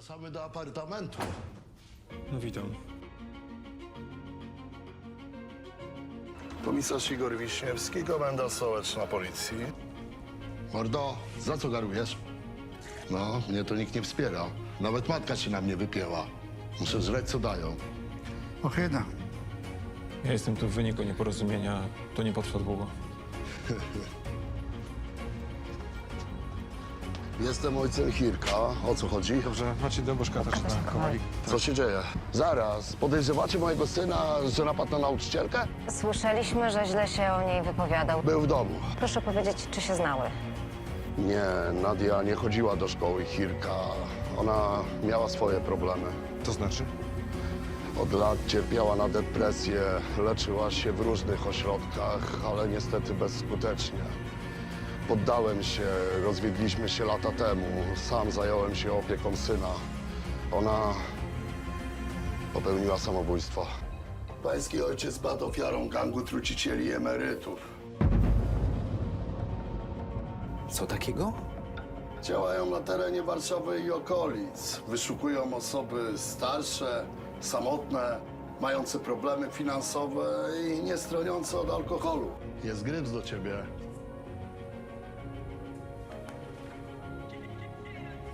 Zapraszamy do apartamentu. No witam. Komisarz Igor Wiśniewski, komenda stołeczna policji. Mordo, za co garujesz? No, mnie to nikt nie wspiera. Nawet matka się na mnie wypięła. Muszę żreć, co dają. Ochyda. Ja jestem tu w wyniku nieporozumienia. To nie potrwa długo. Jestem ojcem Hirka. O co chodzi? Dobrze, macie do bożka też na kowalik. Co się dzieje? Zaraz, podejrzewacie mojego syna, że napadł na nauczycielkę? Słyszeliśmy, że źle się o niej wypowiadał. Był w domu. Proszę powiedzieć, czy się znały. Nie, Nadia nie chodziła do szkoły Hirka. Ona miała swoje problemy. To znaczy? Od lat cierpiała na depresję, leczyła się w różnych ośrodkach, ale niestety bezskutecznie. Poddałem się, rozwiedliśmy się lata temu. Sam zająłem się opieką syna. Ona popełniła samobójstwo. Pański ojciec padł ofiarą gangu trucicieli i emerytów. Co takiego? Działają na terenie Warszawy i okolic. Wyszukują osoby starsze, samotne, mające problemy finansowe i nie stroniące od alkoholu. Jest gryps do ciebie.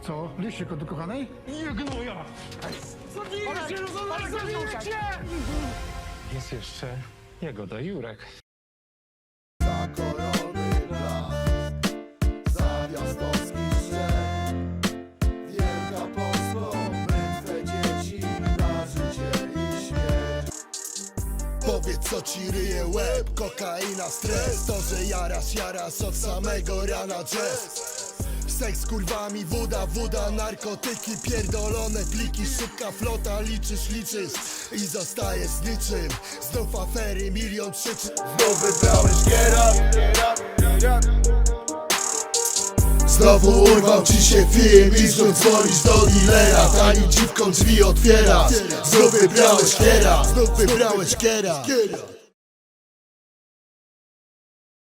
Co? Liście do kochanej? Jest jeszcze Jagoda Jurek. Za korony blask, za piastowski szczep. Wielka Polsko, dzieci, na życie i śmierć. Powiedz co ci ryje łeb, kokaina, stres To, że jarasz, jarasz od samego rana jazz Seks z kurwami, woda, woda, narkotyki Pierdolone pliki, szybka flota Liczysz, liczysz i zostajesz niczym. Znów afery, milion przyczyn. Znów wybrałeś giera Znowu urwał ci się film i znów dzwonisz do dealera. Tani dziwką drzwi otwiera. Znów wybrałeś kiera Znów wybrałeś kiera